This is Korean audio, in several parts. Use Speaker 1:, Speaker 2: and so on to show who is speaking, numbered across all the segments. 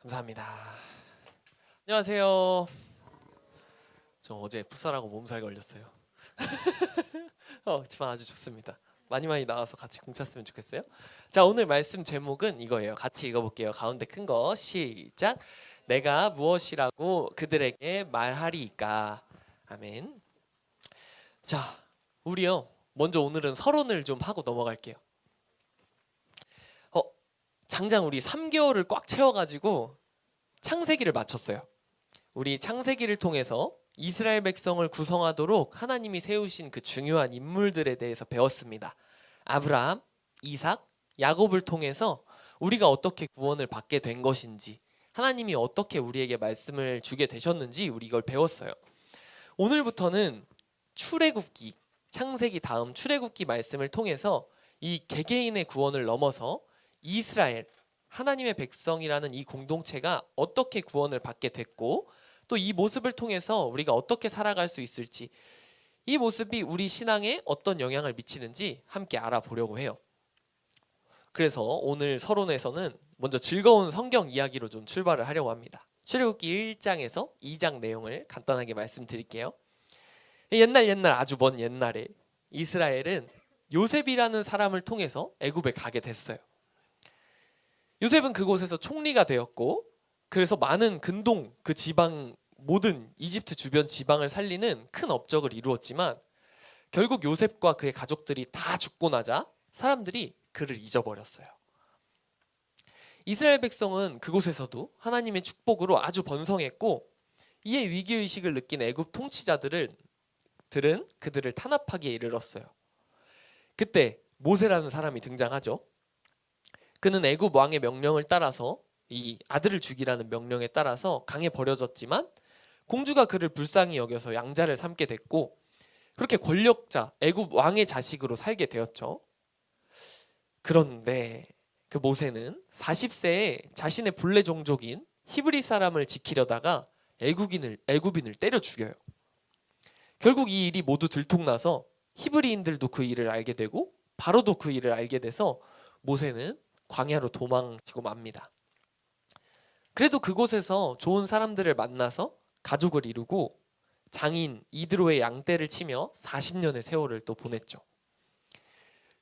Speaker 1: 감사합니다. 안녕하세요. 저 어제 풋살하고 몸살 걸렸어요. 어, 하지만 아주 좋습니다. 많이 많이 나와서 같이 공찼으면 좋겠어요. 자, 오늘 말씀 제목은 이거예요. 같이 읽어볼게요. 가운데 큰 거 시작. 내가 무엇이라고 그들에게 말하리이까. 아멘. 자, 우리요. 먼저 오늘은 서론을 좀 하고 넘어갈게요. 어, 장장 우리 3개월을 꽉 채워가지고 창세기를 마쳤어요. 우리 창세기를 통해서 이스라엘 백성을 구성하도록 하나님이 세우신 그 중요한 인물들에 대해서 배웠습니다. 아브라함, 이삭, 야곱을 통해서 우리가 어떻게 구원을 받게 된 것인지, 하나님이 어떻게 우리에게 말씀을 주게 되셨는지 우리 이걸 배웠어요. 오늘부터는 출애굽기, 창세기 다음 출애굽기 말씀을 통해서 이 개개인의 구원을 넘어서 이스라엘 하나님의 백성이라는 이 공동체가 어떻게 구원을 받게 됐고 또 이 모습을 통해서 우리가 어떻게 살아갈 수 있을지 이 모습이 우리 신앙에 어떤 영향을 미치는지 함께 알아보려고 해요. 그래서 오늘 서론에서는 먼저 즐거운 성경 이야기로 좀 출발을 하려고 합니다. 출애굽기 1장에서 2장 내용을 간단하게 말씀드릴게요. 옛날 옛날 아주 먼 옛날에 이스라엘은 요셉이라는 사람을 통해서 애굽에 가게 됐어요. 요셉은 그곳에서 총리가 되었고 그래서 많은 근동 그 지방 모든 이집트 주변 지방을 살리는 큰 업적을 이루었지만 결국 요셉과 그의 가족들이 다 죽고 나자 사람들이 그를 잊어버렸어요. 이스라엘 백성은 그곳에서도 하나님의 축복으로 아주 번성했고 이에 위기 의식을 느낀 애굽 통치자들은 들은 그들을 탄압하기에 이르렀어요. 그때 모세라는 사람이 등장하죠. 그는 애굽 왕의 명령을 따라서 이 아들을 죽이라는 명령에 따라서 강에 버려졌지만 공주가 그를 불쌍히 여겨서 양자를 삼게 됐고 그렇게 권력자 애굽 왕의 자식으로 살게 되었죠. 그런데 그 모세는 40세에 자신의 본래 종족인 히브리 사람을 지키려다가 애국인을 애굽인을 때려 죽여요. 결국 이 일이 모두 들통나서 히브리인들도 그 일을 알게 되고 바로도 그 일을 알게 돼서 모세는 광야로 도망치고 맙니다. 그래도 그곳에서 좋은 사람들을 만나서 가족을 이루고 장인 이드로의 양떼를 치며 40년의 세월을 또 보냈죠.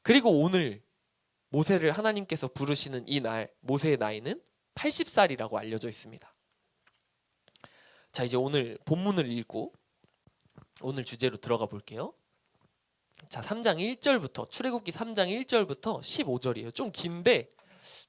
Speaker 1: 그리고 오늘 모세를 하나님께서 부르시는 이 날 모세의 나이는 80살이라고 알려져 있습니다. 자, 이제 오늘 본문을 읽고 오늘 주제로 들어가 볼게요. 자, 3장 1절부터 출애굽기 3장 1절부터 15절이에요. 좀 긴데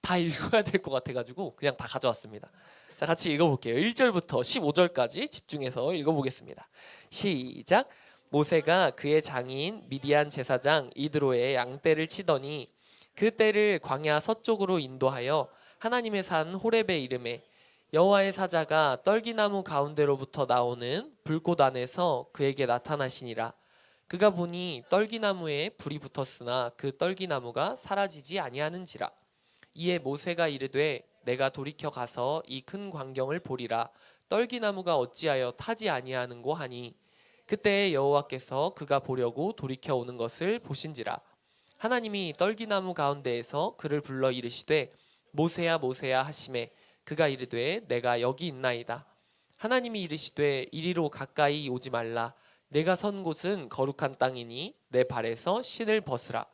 Speaker 1: 다 읽어야 될 것 같아 가지고 그냥 다 가져왔습니다. 자, 같이 읽어 볼게요. 1절부터 15절까지 집중해서 읽어 보겠습니다. 시작. 모세가 그의 장인 미디안 제사장 이드로의 양떼를 치더니 그 떼를 광야 서쪽으로 인도하여 하나님의 산 호렙의 이름에 여호와의 사자가 떨기나무 가운데로부터 나오는 불꽃 안에서 그에게 나타나시니라. 그가 보니 떨기나무에 불이 붙었으나 그 떨기나무가 사라지지 아니하는지라. 이에 모세가 이르되 내가 돌이켜 가서 이 큰 광경을 보리라. 떨기나무가 어찌하여 타지 아니하는고 하니 그때 여호와께서 그가 보려고 돌이켜 오는 것을 보신지라. 하나님이 떨기나무 가운데에서 그를 불러 이르시되 모세야 모세야 하심에 그가 이르되 내가 여기 있나이다. 하나님이 이르시되 이리로 가까이 오지 말라. 내가 선 곳은 거룩한 땅이니 내 발에서 신을 벗으라.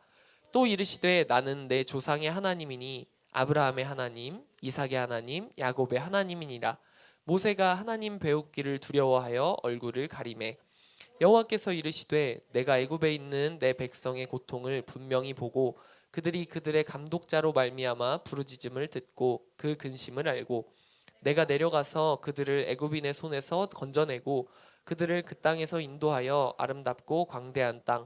Speaker 1: 또 이르시되 나는 내 조상의 하나님이니 아브라함의 하나님, 이삭의 하나님, 야곱의 하나님이니라. 모세가 하나님 배우기를 두려워하여 얼굴을 가리매 여호와께서 이르시되 내가 애굽에 있는 내 백성의 고통을 분명히 보고 그들이 그들의 감독자로 말미암아 부르짖음을 듣고 그 근심을 알고 내가 내려가서 그들을 애굽인의 손에서 건져내고 그들을 그 땅에서 인도하여 아름답고 광대한 땅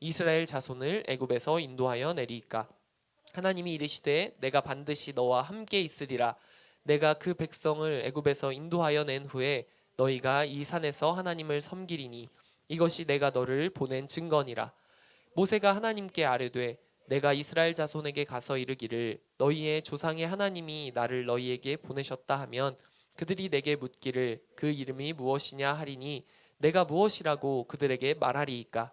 Speaker 1: 이스라엘 자손을 애굽에서 인도하여 내리이까? 하나님이 이르시되 내가 반드시 너와 함께 있으리라. 내가 그 백성을 애굽에서 인도하여 낸 후에 너희가 이 산에서 하나님을 섬기리니 이것이 내가 너를 보낸 증거니라. 모세가 하나님께 아뢰되 내가 이스라엘 자손에게 가서 이르기를 너희의 조상의 하나님이 나를 너희에게 보내셨다 하면 그들이 내게 묻기를 그 이름이 무엇이냐 하리니 내가 무엇이라고 그들에게 말하리이까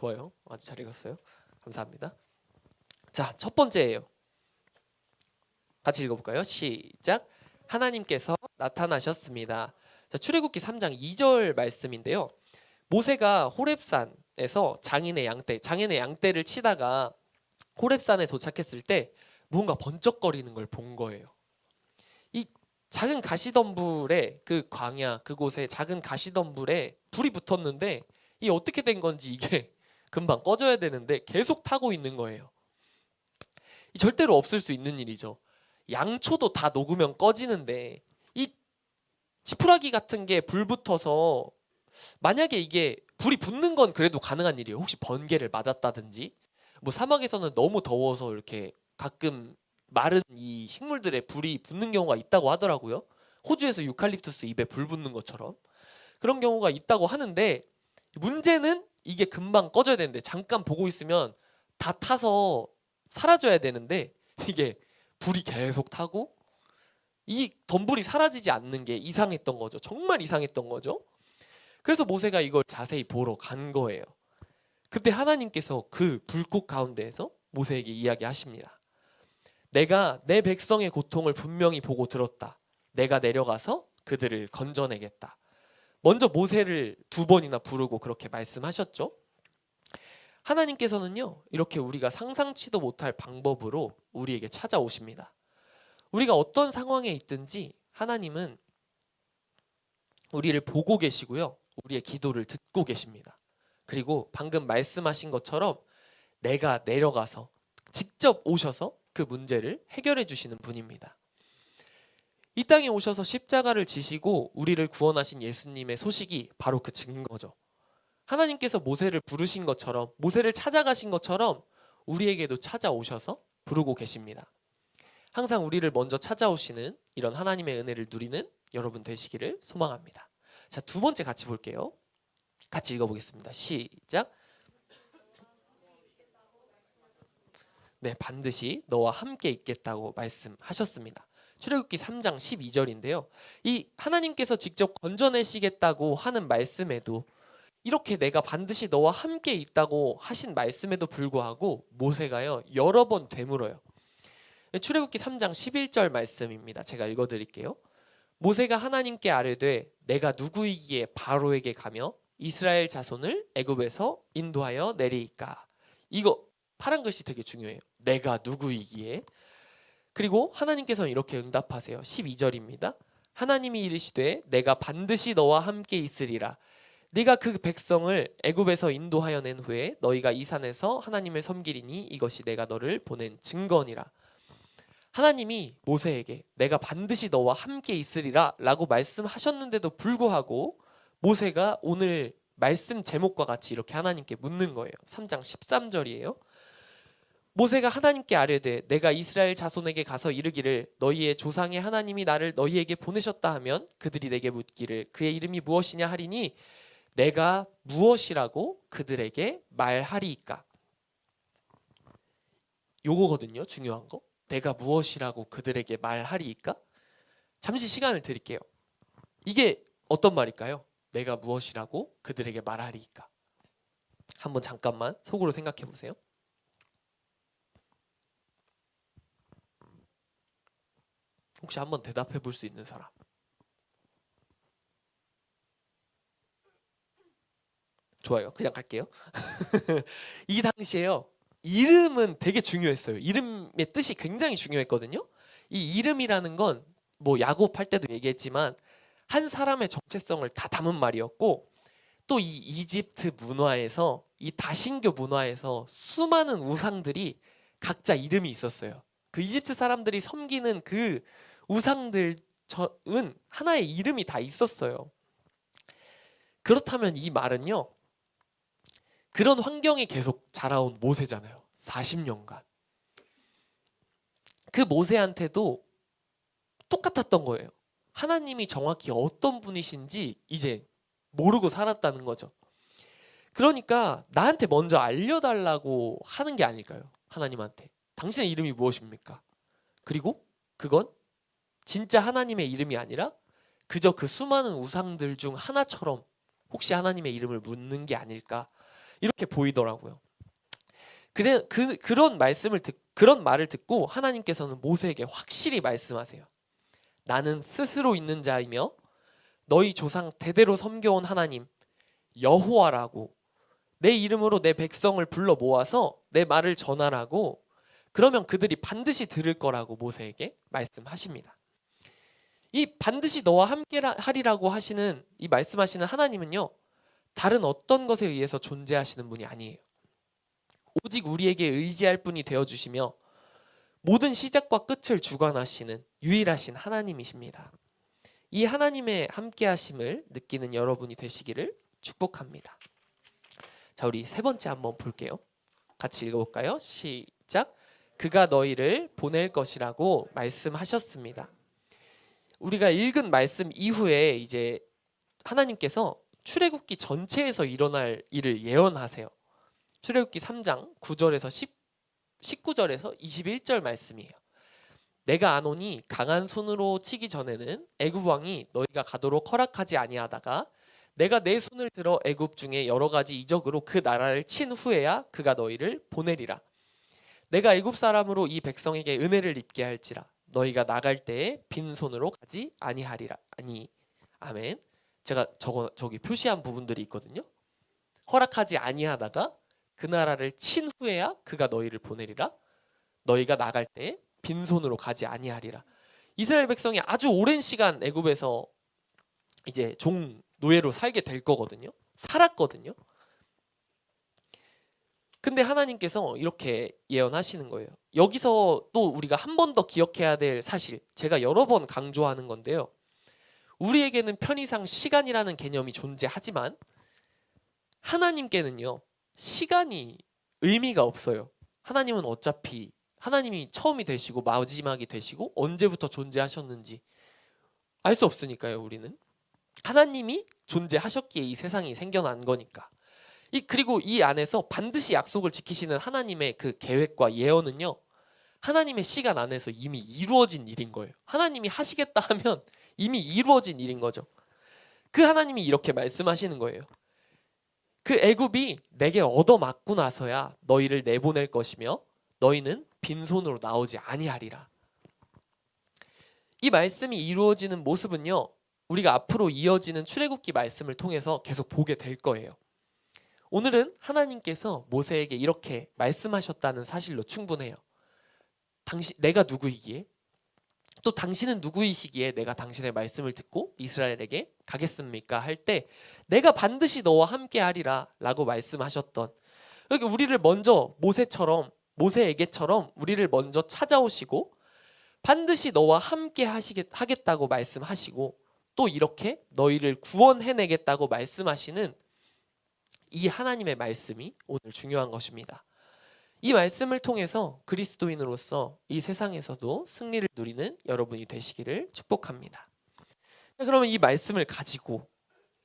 Speaker 1: 좋아요. 아주 잘 읽었어요. 감사합니다. 자 첫 번째예요. 같이 읽어볼까요? 시작. 하나님께서 나타나셨습니다. 자, 출애굽기 3장 2절 말씀인데요. 모세가 호렙산에서 장인의 양떼 장인의 양떼를 치다가 호렙산에 도착했을 때 뭔가 번쩍거리는 걸 본 거예요. 이 작은 가시덤불에 그 광야 그곳에 작은 가시덤불에 불이 붙었는데 이 어떻게 된 건지 이게 금방 꺼져야 되는데 계속 타고 있는 거예요. 이 절대로 없을 수 있는 일이죠. 양초도 다 녹으면 꺼지는데 이 지푸라기 같은 게 불 붙어서 만약에 이게 불이 붙는 건 그래도 가능한 일이에요. 혹시 번개를 맞았다든지 뭐 사막에서는 너무 더워서 이렇게 가끔 마른 이 식물들에 불이 붙는 경우가 있다고 하더라고요. 호주에서 유칼립투스 잎에 불 붙는 것처럼 그런 경우가 있다고 하는데 문제는 이게 금방 꺼져야 되는데 잠깐 보고 있으면 다 타서 사라져야 되는데 이게 불이 계속 타고 이 덤불이 사라지지 않는 게 이상했던 거죠. 정말 이상했던 거죠. 그래서 모세가 이걸 자세히 보러 간 거예요. 그때 하나님께서 그 불꽃 가운데에서 모세에게 이야기하십니다. 내가 내 백성의 고통을 분명히 보고 들었다. 내가 내려가서 그들을 건져내겠다. 먼저 모세를 두 번이나 부르고 그렇게 말씀하셨죠. 하나님께서는요, 이렇게 우리가 상상치도 못할 방법으로 우리에게 찾아오십니다. 우리가 어떤 상황에 있든지 하나님은 우리를 보고 계시고요, 우리의 기도를 듣고 계십니다. 그리고 방금 말씀하신 것처럼 내가 내려가서 직접 오셔서 그 문제를 해결해 주시는 분입니다. 이 땅에 오셔서 십자가를 지시고 우리를 구원하신 예수님의 소식이 바로 그 증거죠. 하나님께서 모세를 부르신 것처럼 모세를 찾아가신 것처럼 우리에게도 찾아오셔서 부르고 계십니다. 항상 우리를 먼저 찾아오시는 이런 하나님의 은혜를 누리는 여러분 되시기를 소망합니다. 자, 두 번째 같이 볼게요. 같이 읽어 보겠습니다. 시작. 네, 반드시 너와 함께 있겠다고 말씀하셨습니다. 출애굽기 3장 12절인데요. 이 하나님께서 직접 건져내시겠다고 하는 말씀에도 이렇게 내가 반드시 너와 함께 있다고 하신 말씀에도 불구하고 모세가요 여러 번 되물어요. 출애굽기 3장 11절 말씀입니다. 제가 읽어드릴게요. 모세가 하나님께 아뢰되 내가 누구이기에 바로에게 가며 이스라엘 자손을 애굽에서 인도하여 내리이까. 이거 파란 글씨 되게 중요해요. 내가 누구이기에 그리고 하나님께서는 이렇게 응답하세요. 12절입니다. 하나님이 이르시되 내가 반드시 너와 함께 있으리라. 네가 그 백성을 애굽에서 인도하여 낸 후에 너희가 이 산에서 하나님을 섬기리니 이것이 내가 너를 보낸 증거니라. 하나님이 모세에게 내가 반드시 너와 함께 있으리라라고 말씀하셨는데도 불구하고 모세가 오늘 말씀 제목과 같이 이렇게 하나님께 묻는 거예요. 3장 13절이에요. 모세가 하나님께 아뢰되 내가 이스라엘 자손에게 가서 이르기를 너희의 조상의 하나님이 나를 너희에게 보내셨다 하면 그들이 내게 묻기를 그의 이름이 무엇이냐 하리니 내가 무엇이라고 그들에게 말하리이까? 요거거든요 중요한 거. 내가 무엇이라고 그들에게 말하리이까? 잠시 시간을 드릴게요. 이게 어떤 말일까요? 내가 무엇이라고 그들에게 말하리이까? 한번 잠깐만 속으로 생각해 보세요 혹시 한번 대답해 볼 수 있는 사람? 좋아요. 그냥 갈게요. 이 당시에요. 이름은 되게 중요했어요. 이름의 뜻이 굉장히 중요했거든요. 이 이름이라는 건 뭐 야곱 할 때도 얘기했지만 한 사람의 정체성을 다 담은 말이었고 또 이 이집트 문화에서 이 다신교 문화에서 수많은 우상들이 각자 이름이 있었어요. 그 이집트 사람들이 섬기는 그 우상들은 하나의 이름이 다 있었어요. 그렇다면 이 말은요. 그런 환경에 계속 자라온 모세잖아요. 40년간. 그 모세한테도 똑같았던 거예요. 하나님이 정확히 어떤 분이신지 이제 모르고 살았다는 거죠. 그러니까 나한테 먼저 알려달라고 하는 게 아닐까요? 하나님한테. 당신의 이름이 무엇입니까? 그리고 그건 진짜 하나님의 이름이 아니라 그저 그 수많은 우상들 중 하나처럼 혹시 하나님의 이름을 묻는 게 아닐까 이렇게 보이더라고요. 그래 그 그런 말씀을 듣 그런 말을 듣고 하나님께서는 모세에게 확실히 말씀하세요. 나는 스스로 있는 자이며 너희 조상 대대로 섬겨온 하나님 여호와라고 내 이름으로 내 백성을 불러 모아서 내 말을 전하라고 그러면 그들이 반드시 들을 거라고 모세에게 말씀하십니다. 이 반드시 너와 함께 하리라고 하시는 이 말씀하시는 하나님은요. 다른 어떤 것에 의해서 존재하시는 분이 아니에요. 오직 우리에게 의지할 분이 되어 주시며 모든 시작과 끝을 주관하시는 유일하신 하나님이십니다. 이 하나님의 함께 하심을 느끼는 여러분이 되시기를 축복합니다. 자, 우리 세 번째 한번 볼게요. 같이 읽어 볼까요? 시작. 그가 너희를 보낼 것이라고 말씀하셨습니다. 우리가 읽은 말씀 이후에 이제 하나님께서 출애굽기 전체에서 일어날 일을 예언하세요. 출애굽기 3장 9절에서 10 19절에서 21절 말씀이에요. 내가 아노니 강한 손으로 치기 전에는 애굽 왕이 너희가 가도록 허락하지 아니하다가 내가 내 손을 들어 애굽 중에 여러 가지 이적으로 그 나라를 친 후에야 그가 너희를 보내리라. 내가 애굽 사람으로 이 백성에게 은혜를 입게 할지라 너희가 나갈 때에 빈손으로 가지 아니하리라. 아니 아멘. 제가 저거 저기 표시한 부분들이 있거든요. 허락하지 아니하다가 그 나라를 친 후에야 그가 너희를 보내리라. 너희가 나갈 때 빈손으로 가지 아니하리라. 이스라엘 백성이 아주 오랜 시간 애굽에서 이제 종 노예로 살게 될 거거든요. 살았거든요. 근데 하나님께서 이렇게 예언하시는 거예요. 여기서 또 우리가 한 번 더 기억해야 될 사실, 제가 여러 번 강조하는 건데요. 우리에게는 편의상 시간이라는 개념이 존재하지만 하나님께는요. 시간이 의미가 없어요. 하나님은 어차피 하나님이 처음이 되시고 마지막이 되시고 언제부터 존재하셨는지 알 수 없으니까요, 우리는. 하나님이 존재하셨기에 이 세상이 생겨난 거니까. 이 그리고 이 안에서 반드시 약속을 지키시는 하나님의 그 계획과 예언은요. 하나님의 시간 안에서 이미 이루어진 일인 거예요. 하나님이 하시겠다 하면 이미 이루어진 일인 거죠. 그 하나님이 이렇게 말씀하시는 거예요. 그 애굽이 내게 얻어맞고 나서야 너희를 내보낼 것이며 너희는 빈손으로 나오지 아니하리라. 이 말씀이 이루어지는 모습은요. 우리가 앞으로 이어지는 출애굽기 말씀을 통해서 계속 보게 될 거예요. 오늘은 하나님께서 모세에게 이렇게 말씀하셨다는 사실로 충분해요. 당신 내가 누구이기에 또 당신은 누구이시기에 내가 당신의 말씀을 듣고 이스라엘에게 가겠습니까? 할 때 내가 반드시 너와 함께 하리라라고 말씀하셨던 여기 우리를 먼저 모세처럼 모세에게처럼 우리를 먼저 찾아오시고 반드시 너와 함께 하시겠 하겠다고 말씀하시고 또 이렇게 너희를 구원해내겠다고 말씀하시는 이 하나님의 말씀이 오늘 중요한 것입니다. 이 말씀을 통해서 그리스도인으로서 이 세상에서도 승리를 누리는 여러분이 되시기를 축복합니다. 그러면 이 말씀을 가지고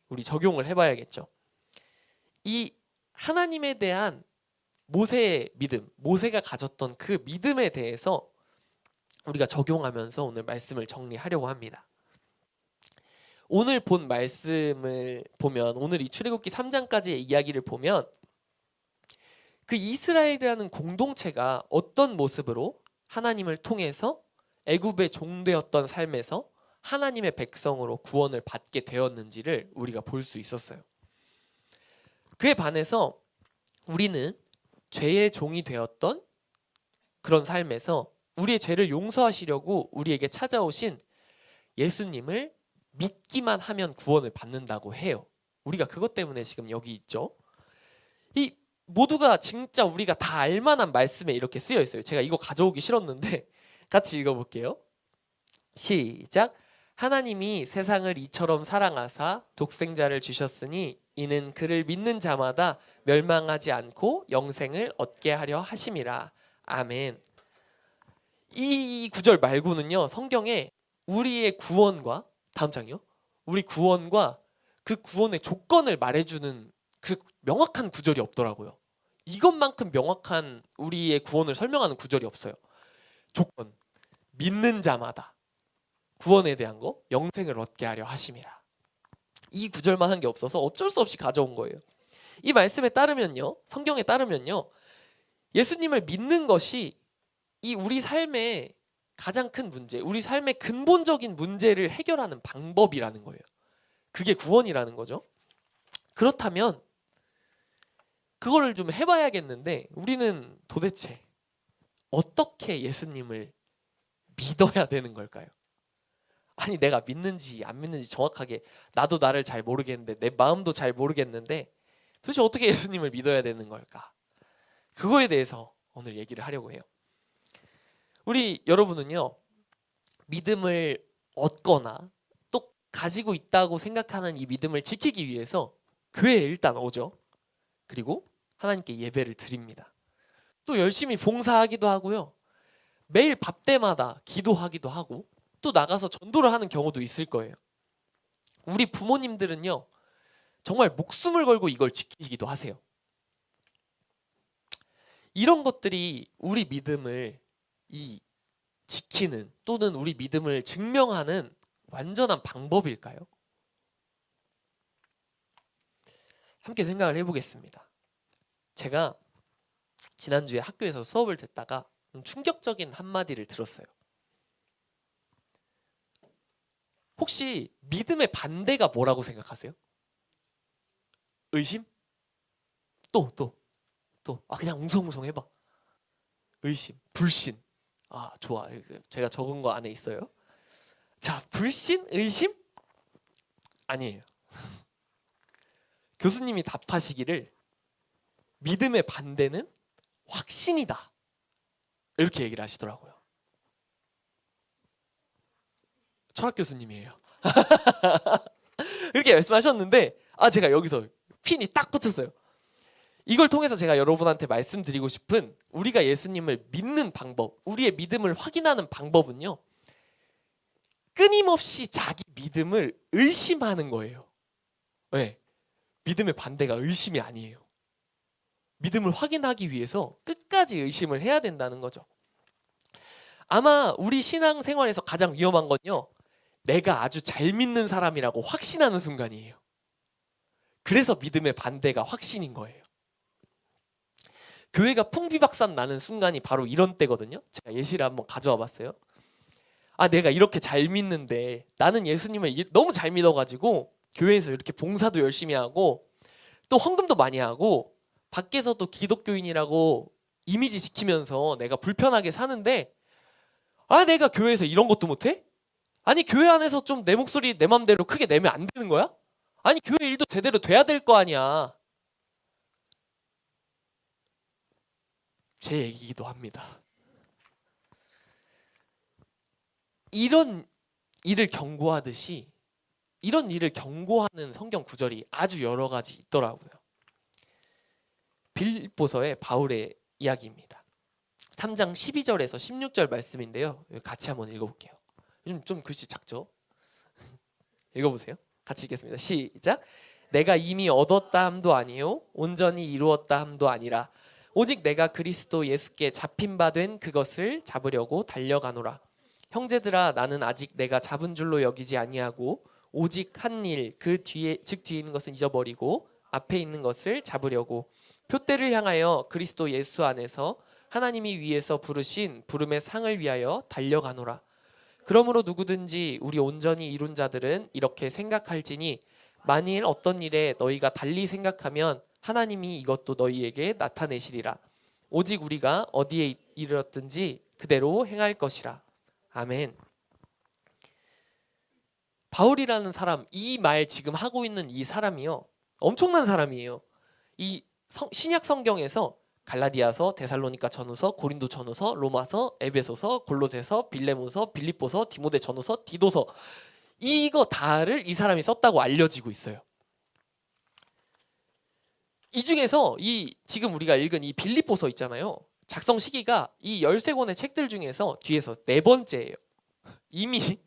Speaker 1: 우리 적용을 해봐야겠죠. 이 하나님에 대한 모세의 믿음, 모세가 가졌던 그 믿음에 대해서 우리가 적용하면서 오늘 말씀을 정리하려고 합니다. 오늘 본 말씀을 보면 오늘 이 출애굽기 3장까지의 이야기를 보면 그 이스라엘이라는 공동체가 어떤 모습으로 하나님을 통해서 애굽의 종되었던 삶에서 하나님의 백성으로 구원을 받게 되었는지를 우리가 볼 수 있었어요. 그에 반해서 우리는 죄의 종이 되었던 그런 삶에서 우리의 죄를 용서하시려고 우리에게 찾아오신 예수님을 믿기만 하면 구원을 받는다고 해요. 우리가 그것 때문에 지금 여기 있죠. 이 모두가 진짜 우리가 다 알만한 말씀에 이렇게 쓰여 있어요. 제가 이거 가져오기 싫었는데 같이 읽어볼게요. 시작. 하나님이 세상을 이처럼 사랑하사 독생자를 주셨으니 이는 그를 믿는 자마다 멸망하지 않고 영생을 얻게 하려 하심이라. 아멘. 이 구절 말고는요 성경에 우리의 구원과 다음 장이요. 우리 구원과 그 구원의 조건을 말해주는 그 명확한 구절이 없더라고요. 이것만큼 명확한 우리의 구원을 설명하는 구절이 없어요. 조건 믿는 자마다 구원에 대한 거 영생을 얻게 하려 하심이라. 이 구절만 한 게 없어서 어쩔 수 없이 가져온 거예요. 이 말씀에 따르면요. 성경에 따르면요. 예수님을 믿는 것이 이 우리 삶의 가장 큰 문제, 우리 삶의 근본적인 문제를 해결하는 방법이라는 거예요. 그게 구원이라는 거죠. 그렇다면 그거를 좀 해봐야겠는데 우리는 도대체 어떻게 예수님을 믿어야 되는 걸까요? 아니 내가 믿는지 안 믿는지 정확하게 나도 나를 잘 모르겠는데 내 마음도 잘 모르겠는데 도대체 어떻게 예수님을 믿어야 되는 걸까? 그거에 대해서 오늘 얘기를 하려고 해요. 우리 여러분은요 믿음을 얻거나 또 가지고 있다고 생각하는 이 믿음을 지키기 위해서 교회에 일단 오죠. 그리고 하나님께 예배를 드립니다. 또 열심히 봉사하기도 하고요. 매일 밥 때마다 기도하기도 하고 또 나가서 전도를 하는 경우도 있을 거예요. 우리 부모님들은요. 정말 목숨을 걸고 이걸 지키기도 하세요. 이런 것들이 우리 믿음을 이 지키는 또는 우리 믿음을 증명하는 완전한 방법일까요? 함께 생각을 해보겠습니다. 제가 지난주에 학교에서 수업을 듣다가 좀 충격적인 한마디를 들었어요. 혹시 믿음의 반대가 뭐라고 생각하세요? 의심? 또, 또, 또. 아, 그냥 웅성웅성 해봐. 의심, 불신. 아, 좋아. 제가 적은 거 안에 있어요. 자, 불신, 의심? 아니에요. 교수님이 답하시기를 믿음의 반대는 확신이다. 이렇게 얘기를 하시더라고요. 철학 교수님이에요. 이렇게 말씀하셨는데 아 제가 여기서 핀이 딱 붙였어요. 이걸 통해서 제가 여러분한테 말씀드리고 싶은 우리가 예수님을 믿는 방법, 우리의 믿음을 확인하는 방법은요. 끊임없이 자기 믿음을 의심하는 거예요. 네. 믿음의 반대가 의심이 아니에요. 믿음을 확인하기 위해서 끝까지 의심을 해야 된다는 거죠. 아마 우리 신앙 생활에서 가장 위험한 건요. 내가 아주 잘 믿는 사람이라고 확신하는 순간이에요. 그래서 믿음의 반대가 확신인 거예요. 교회가 풍비박산 나는 순간이 바로 이런 때거든요. 제가 예시를 한번 가져와 봤어요. 아, 내가 이렇게 잘 믿는데 나는 예수님을 너무 잘 믿어가지고 교회에서 이렇게 봉사도 열심히 하고 또 헌금도 많이 하고 밖에서도 기독교인이라고 이미지 지키면서 내가 불편하게 사는데 아, 내가 교회에서 이런 것도 못해? 아니 교회 안에서 좀 내 목소리 내 맘대로 크게 내면 안 되는 거야? 아니 교회 일도 제대로 돼야 될 거 아니야. 제 얘기이기도 합니다. 이런 일을 경고하듯이 이런 일을 경고하는 성경 구절이 아주 여러 가지 있더라고요. 빌보서의 바울의 이야기입니다. 3장 12절에서 16절 말씀인데요. 같이 한번 읽어볼게요. 요즘 좀 글씨 작죠? 읽어보세요. 같이 읽겠습니다. 시작. 내가 이미 얻었다 함도 아니요 온전히 이루었다 함도 아니라 오직 내가 그리스도 예수께 잡힌 바 된 그것을 잡으려고 달려가노라. 형제들아 나는 아직 내가 잡은 줄로 여기지 아니하고 오직 한 일 그 뒤에 즉 뒤에 있는 것은 잊어버리고 앞에 있는 것을 잡으려고 표대를 향하여 그리스도 예수 안에서 하나님이 위에서 부르신 부름의 상을 위하여 달려가노라. 그러므로 누구든지 우리 온전히 이룬 자들은 이렇게 생각할지니 만일 어떤 일에 너희가 달리 생각하면 하나님이 이것도 너희에게 나타내시리라. 오직 우리가 어디에 이르렀든지 그대로 행할 것이라. 아멘. 바울이라는 사람, 이 말 지금 하고 있는 이 사람이요. 엄청난 사람이에요. 이 성- 신약 성경에서 갈라디아서, 데살로니가 전후서, 고린도 전후서, 로마서, 에베소서, 골로새서, 빌레모서, 빌립보서, 디모데 전후서, 디도서 이거 다를 이 사람이 썼다고 알려지고 있어요. 이 중에서 이 지금 우리가 읽은 이 빌립보서 있잖아요. 작성 시기가 이 13권의 책들 중에서 뒤에서 네 번째예요. 이미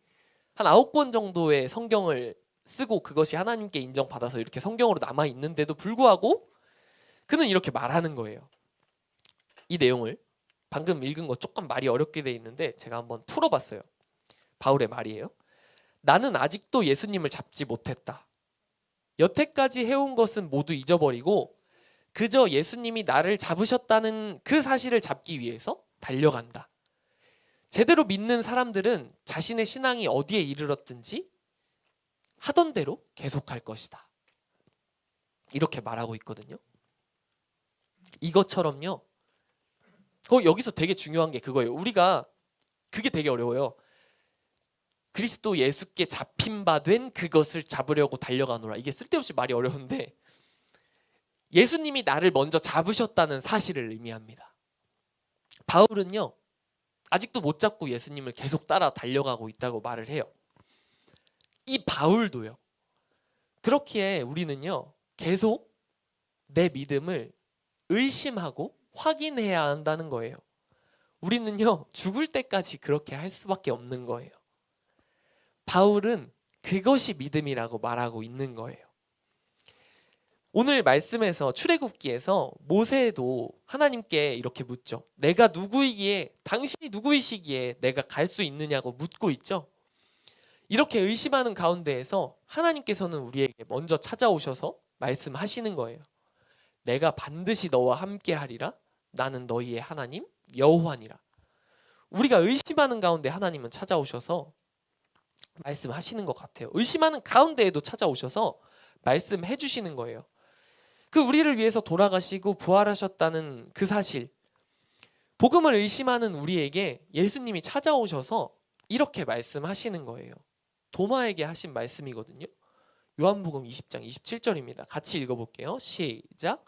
Speaker 1: 한 아홉 권 정도의 성경을 쓰고 그것이 하나님께 인정받아서 이렇게 성경으로 남아 있는데도 불구하고 그는 이렇게 말하는 거예요. 이 내용을 방금 읽은 거 조금 말이 어렵게 돼 있는데 제가 한번 풀어봤어요. 바울의 말이에요. 나는 아직도 예수님을 잡지 못했다. 여태까지 해온 것은 모두 잊어버리고 그저 예수님이 나를 잡으셨다는 그 사실을 잡기 위해서 달려간다. 제대로 믿는 사람들은 자신의 신앙이 어디에 이르렀든지 하던 대로 계속할 것이다. 이렇게 말하고 있거든요. 이것처럼요. 그 여기서 되게 중요한 게 그거예요. 우리가 그게 되게 어려워요. 그리스도 예수께 잡힌 바 된 그것을 잡으려고 달려가노라. 이게 쓸데없이 말이 어려운데 예수님이 나를 먼저 잡으셨다는 사실을 의미합니다. 바울은요. 아직도 못 잡고 예수님을 계속 따라 달려가고 있다고 말을 해요. 이 바울도요. 그렇기에 우리는요. 계속 내 믿음을 의심하고 확인해야 한다는 거예요. 우리는요. 죽을 때까지 그렇게 할 수밖에 없는 거예요. 바울은 그것이 믿음이라고 말하고 있는 거예요. 오늘 말씀에서 출애굽기에서 모세도 하나님께 이렇게 묻죠. 내가 누구이기에 당신이 누구이시기에 내가 갈 수 있느냐고 묻고 있죠. 이렇게 의심하는 가운데에서 하나님께서는 우리에게 먼저 찾아오셔서 말씀하시는 거예요. 내가 반드시 너와 함께 하리라. 나는 너희의 하나님 여호와니라. 우리가 의심하는 가운데 하나님은 찾아오셔서 말씀하시는 것 같아요. 의심하는 가운데에도 찾아오셔서 말씀해 주시는 거예요. 그 우리를 위해서 돌아가시고 부활하셨다는 그 사실. 복음을 의심하는 우리에게 예수님이 찾아오셔서 이렇게 말씀하시는 거예요. 도마에게 하신 말씀이거든요. 요한복음 20장 27절입니다. 같이 읽어볼게요. 시작.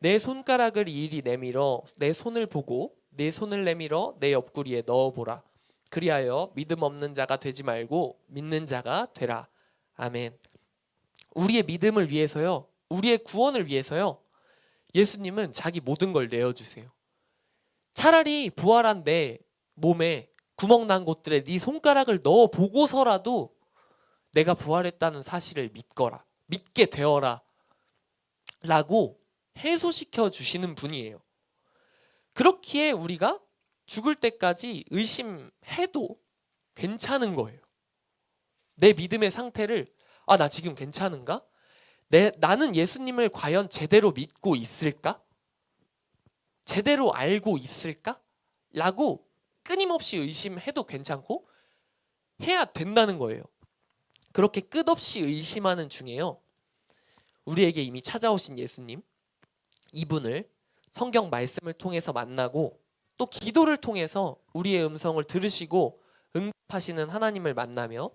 Speaker 1: 내 손가락을 이리 내밀어 내 손을 보고 내 손을 내밀어 내 옆구리에 넣어보라. 그리하여 믿음 없는 자가 되지 말고 믿는 자가 되라. 아멘. 우리의 믿음을 위해서요. 우리의 구원을 위해서요. 예수님은 자기 모든 걸 내어 주세요. 차라리 부활한 내 몸에 구멍 난 곳들에 네 손가락을 넣어 보고서라도 내가 부활했다는 사실을 믿거라. 믿게 되어라. 라고 해소시켜 주시는 분이에요. 그렇기에 우리가 죽을 때까지 의심해도 괜찮은 거예요. 내 믿음의 상태를 아, 나 지금 괜찮은가? 내, 나는 예수님을 과연 제대로 믿고 있을까? 제대로 알고 있을까? 라고 끊임없이 의심해도 괜찮고 해야 된다는 거예요. 그렇게 끝없이 의심하는 중에요. 우리에게 이미 찾아오신 예수님, 이분을 성경 말씀을 통해서 만나고 또 기도를 통해서 우리의 음성을 들으시고 응답하시는 하나님을 만나며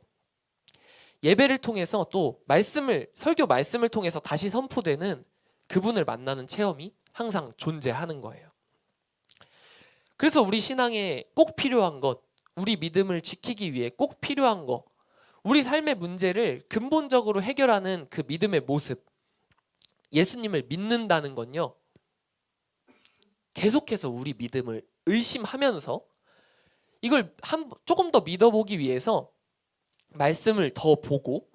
Speaker 1: 예배를 통해서 또 말씀을 설교 말씀을 통해서 다시 선포되는 그분을 만나는 체험이 항상 존재하는 거예요. 그래서 우리 신앙에 꼭 필요한 것, 우리 믿음을 지키기 위해 꼭 필요한 것, 우리 삶의 문제를 근본적으로 해결하는 그 믿음의 모습, 예수님을 믿는다는 건요. 계속해서 우리 믿음을 의심하면서 이걸 한 조금 더 믿어보기 위해서 말씀을 더 보고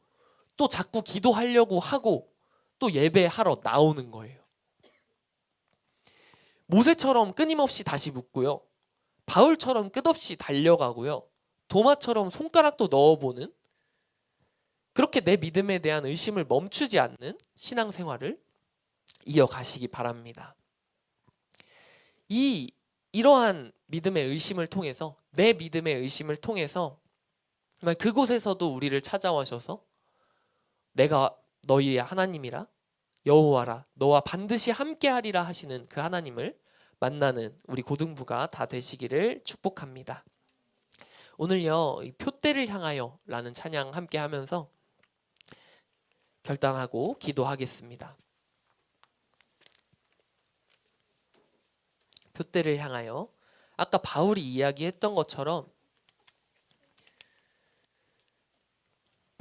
Speaker 1: 또 자꾸 기도하려고 하고 또 예배하러 나오는 거예요. 모세처럼 끊임없이 다시 묻고요. 바울처럼 끝없이 달려가고요. 도마처럼 손가락도 넣어보는 그렇게 내 믿음에 대한 의심을 멈추지 않는 신앙생활을 이어가시기 바랍니다. 이 이러한 믿음의 의심을 통해서 내 믿음의 의심을 통해서 정말 그곳에서도 우리를 찾아와셔서 내가 너희의 하나님이라 여호와라 너와 반드시 함께하리라 하시는 그 하나님을 만나는 우리 고등부가 다 되시기를 축복합니다. 오늘요 이 표대를 향하여라는 찬양 함께 하면서 결단하고 기도하겠습니다. 표대를 향하여 아까 바울이 이야기했던 것처럼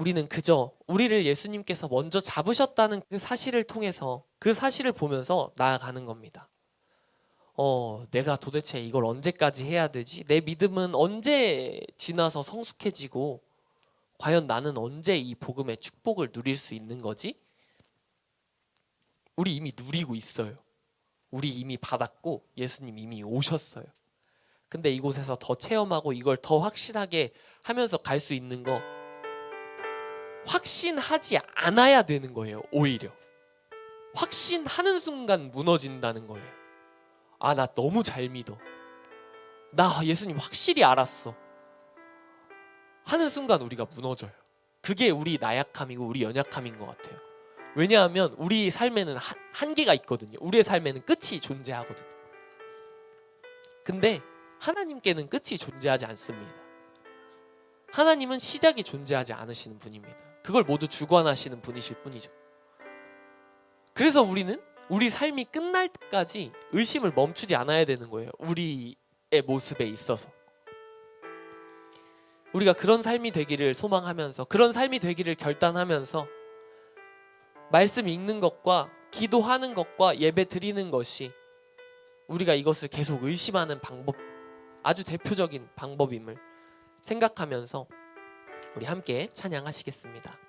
Speaker 1: 우리는 그저 우리를 예수님께서 먼저 잡으셨다는 그 사실을 통해서 그 사실을 보면서 나아가는 겁니다. 어, 내가 도대체 이걸 언제까지 해야 되지? 내 믿음은 언제 지나서 성숙해지고 과연 나는 언제 이 복음의 축복을 누릴 수 있는 거지? 우리 이미 누리고 있어요. 우리 이미 받았고 예수님 이미 오셨어요. 근데 이곳에서 더 체험하고 이걸 더 확실하게 하면서 갈 수 있는 거 확신하지 않아야 되는 거예요. 오히려 확신하는 순간 무너진다는 거예요. 아, 나 너무 잘 믿어. 나 예수님 확실히 알았어. 하는 순간 우리가 무너져요. 그게 우리 나약함이고 우리 연약함인 것 같아요. 왜냐하면 우리 삶에는 한, 한계가 있거든요. 우리의 삶에는 끝이 존재하거든요. 근데 하나님께는 끝이 존재하지 않습니다. 하나님은 시작이 존재하지 않으시는 분입니다. 그걸 모두 주관하시는 분이실 뿐이죠. 그래서 우리는 우리 삶이 끝날 때까지 의심을 멈추지 않아야 되는 거예요. 우리의 모습에 있어서. 우리가 그런 삶이 되기를 소망하면서 그런 삶이 되기를 결단하면서 말씀 읽는 것과 기도하는 것과 예배 드리는 것이 우리가 이것을 계속 의심하는 방법 아주 대표적인 방법임을 생각하면서 우리 함께 찬양하시겠습니다.